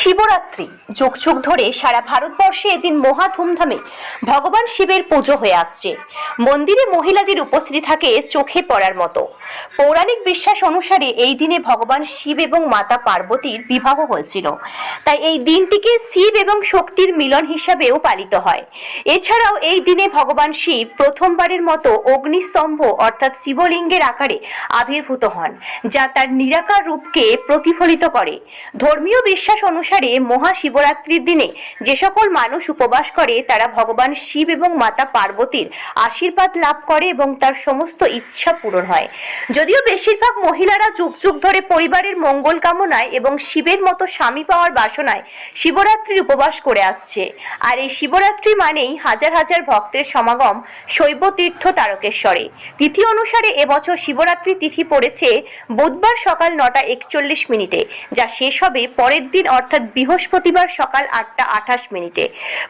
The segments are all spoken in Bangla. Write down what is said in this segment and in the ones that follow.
শিবরাত্রি। যুগ যুগ ধরে সারা ভারতবর্ষে এদিন মহা ধুমধামে ভগবান শিবের পুজো হয়ে আসছে। মন্দিরে মহিলাদের উপস্থিতি থাকে চোখে পড়ার মতো। পৌরাণিক বিশ্বাস অনুসারে এই দিনে ভগবান শিব এবং মাতা পার্বতীর বিবাহ হয়েছিল। তাই এই দিনটিকে শিব এবং শক্তির মিলন হিসাবেও পালিত হয়। এছাড়াও এই দিনে ভগবান শিব প্রথমবারের মতো অগ্নিস্তম্ভ অর্থাৎ শিবলিঙ্গের আকারে আবির্ভূত হন, যা তার নিরাকার রূপকে প্রতিফলিত করে। ধর্মীয় বিশ্বাস অনুসারে মহাশিবরাত্রির দিনে যে সকল মানুষ উপবাস করে, তারা ভগবান শিব এবং মাতা পার্বতীর আশীর্বাদ লাভ করে এবং তার সমস্ত ইচ্ছা পূরণ হয়। যদিও বেশিরভাগ মহিলারা যুগ যুগ ধরে পরিবারের মঙ্গল কামনায় এবং শিবের মতো স্বামী পাওয়ার বাসনায় শিবরাত্রির উপবাস করে আসছে। আর এই শিবরাত্রি মানেই হাজার হাজার ভক্তের সমাগম শৈব তীর্থ তারকেশ্বরে। তিথি অনুসারে এবছর শিবরাত্রি তিথি পড়েছে বুধবার সকাল নটা একচল্লিশ মিনিটে, যা শেষ হবে পরের দিন, অর্থাৎ বৃহস্পতিবার সকাল আটটা আঠাশ মিনিটে।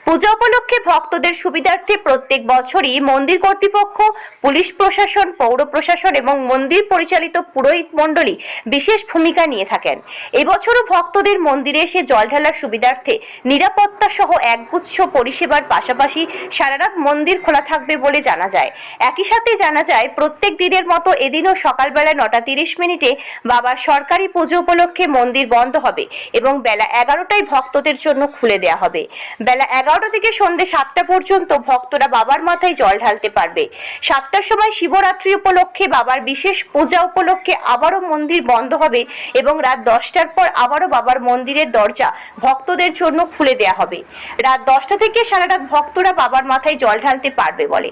পূজা উপলক্ষে ভক্তদের সুবিধার্থে প্রত্যেক বছরই মন্দির কর্তৃপক্ষ, পুলিশ প্রশাসন, পৌর প্রশাসন এবং মন্দির পরিচালিত পুরোহিত মণ্ডলী বিশেষ ভূমিকা নিয়ে থাকেন। এবছরও ভক্তদের মন্দিরে এসে জল ঢালার সুবিধার্থে নিরাপত্তা সহ একগুচ্ছ পরিষেবার পাশাপাশি সারারাত মন্দির খোলা থাকবে বলে জানা যায়। একই সাথে জানা যায়, প্রত্যেক দিনের মতো এদিনও সকালবেলা নটা তিরিশ মিনিটে বাবার সরকারি পুজো উপলক্ষে মন্দির বন্ধ হবে এবং বেলা এগারোটায় ভক্তদের জন্য খুলে দেওয়া হবে। বেলা এগারোটা থেকে সন্ধ্যে সাতটা পর্যন্ত ভক্তরা বাবার মাথায় জল ঢালতে পারবে। সাতটার সময় শিবরাত্রি উপলক্ষে বাবার বিশেষ পূজা উপলক্ষে আবারও মন্দির বন্ধ হবে এবং রাত দশটার পর আবারও বাবার মন্দিরের দরজা ভক্তদের জন্য খুলে দেওয়া হবে। রাত দশটা থেকে সারা রাত ভক্তরা বাবার মাথায় জল ঢালতে পারবে বলে।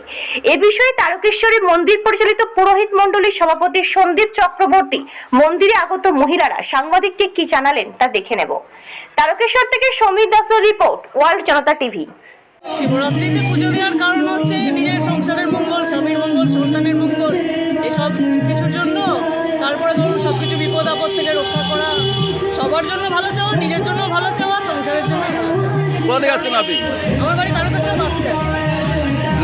এ বিষয়ে তারকেশ্বরী মন্দির পরিচালিত পুরোহিত মণ্ডলীর সভাপতি সন্দীপ চক্রবর্তী মন্দিরে আগত মহিলারা সাংবাদিককে কি জানালেন তা দেখে নেব। তারকেশ্বর থেকে সমীর দাসের রিপোর্ট ওয়ার্ল্ড জনতা টিভি। শিবরাত্রিতে পুজো দেওয়ার কারণ হচ্ছে নিজের সংসারের মঙ্গল স্বামীর মঙ্গল সন্তানের মঙ্গল এসব কিছুর জন্য। তারপরে ধরুন সব কিছু বিপদ আপদ থেকে রক্ষা করা। সবার জন্য ভালো চাওয়া নিজের জন্য ভালো চাওয়া সংসারের জন্য ভালো কোথা থেকে আসছেন আপনি? আমার বাড়ি তারকেশ্বর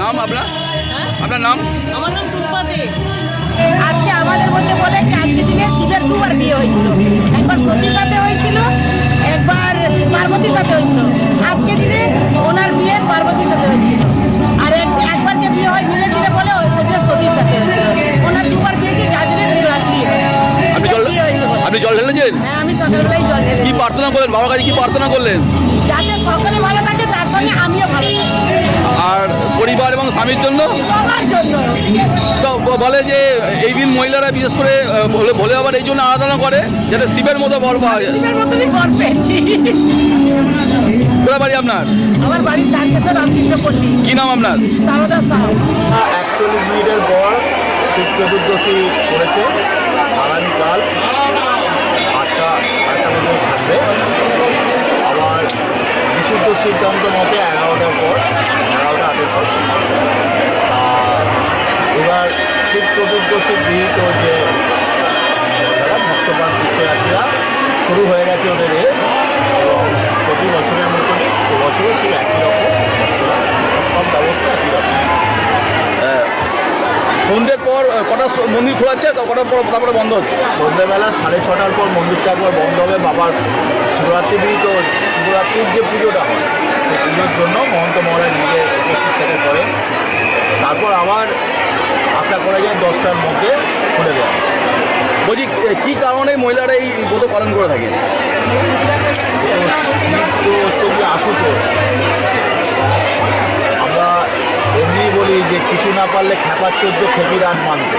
নাম আপনার? হ্যাঁ? আপনার নাম? আমার নাম টুম্পা দে। আজকে আমাদের মধ্যে বলে আজকে দিনে শিবের দুবার বিয়ে হয়েছিল। একবার সতীর সাথে হয়েছিল একবার পার্বতীর সাথে হয়েছিল। আজকে দিনে ওনার বিয়ে পার্বতীর সাথে হয়েছিল। আর একবার যে বিয়ে হয় মিলের দিনে বলে সেদিনে সতীর সাথে হয়েছিল। ওনার দুবার বিয়ে কি গাজরে শিবরাত্রি আর জল বিয়ে হয়েছে বলে। আপনি জল ঢেলেছেন হ্যাঁ আমি সকালবেলায় জল ঢেলে কি প্রার্থনা করলেন? বাবার কাছে কি প্রার্থনা করলেন? যাতে সকলে ভালো থাকে তার সঙ্গে আমিও ভালো থাকি। আর পরিবার এবং স্বামীর জন্য? তো বলে যে এই দিন মহিলারা বিশেষ করে আহ, ভোলে বাবার এই জন্য আরাধনা করে যাতে শিবের মতো বর পাওয়া যায়। বর কোথায় বাড়ি আপনার? আমার কি নাম আপনার? সারদা সাহা। মিনিটের পর শিব চতুর্দশী করেছে আগামীকাল আটটা আটটা পর্যন্ত থাকবে আবার বিশুদ্ধ সিদ্ধান্ত মতে এগারোটার পর এগারোটা আটের পর আর এবার শিব চতুর্দশীর গৃহীত যে যারা ভক্তবান তীর্থযাত্রীরা শুরু হয়ে গেছে ওদের প্রতি বছরের মতনই এবছরও সেই একই রকম সব ব্যবস্থা একই রকম সন্ধ্যের পর কটা মন্দির খোলা হচ্ছে কটার পর তারপরে বন্ধ হচ্ছে? সন্ধ্যাবেলা সাড়ে ছটার পর মন্দিরটা একবার বন্ধ হবে। বাবার শিবরাত্রি বিহিত, শিবরাত্রির যে পুজোটা হয়, সেই পুজোর জন্য মহন্ত মহারাজ নিজে উপস্থিত থেকে করেন। তারপর আবার আশা করা যায় দশটার মধ্যে খুলে দেওয়া বলছি কী কারণে মহিলারা এই ব্রত পালন করে থাকে? হচ্ছে আশুতোষ। আমরা এমনি বলি যে কিছু না পারলে খ্যাপার চোদ্দ খেপি রাত মানতে।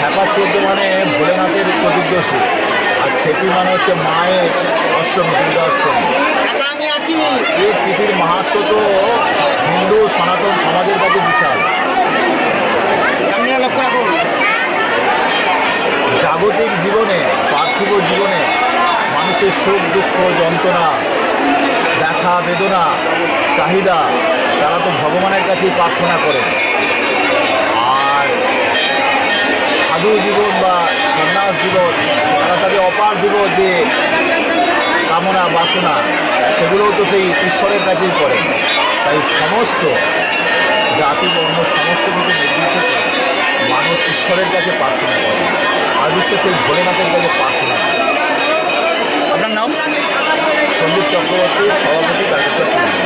খ্যাপার চোদ্দ মানে ভোলেনাথের চতুর্দশী। আর খেপি মানে হচ্ছে মায়ের অষ্টমী দুর্গা অষ্টমী। জাগতিক জীবনে, পার্থিব জীবনে মানুষের সুখ দুঃখ, যন্ত্রণা, ব্যথা, বেদনা, চাহিদা, তারা তো ভগবানের কাছেই প্রার্থনা করে। আর সাধু জীবন বা সন্ন্যাস জীবন, তারা তাদের অপার্থিব যে কামনা, বাসনা, সেগুলোও তো সেই ঈশ্বরের কাছেই করে তাই সমস্ত জাতি, বর্ণ, সমস্ত কিছু নির্বিশেষে মানুষ ঈশ্বরের কাছে প্রার্থনা করে। আদিত্য সেই ভোলেনাথের কাছে প্রার্থনা আপনার নাম? সন্দীপ চক্রবর্তী সভাপতি কার্যক্রম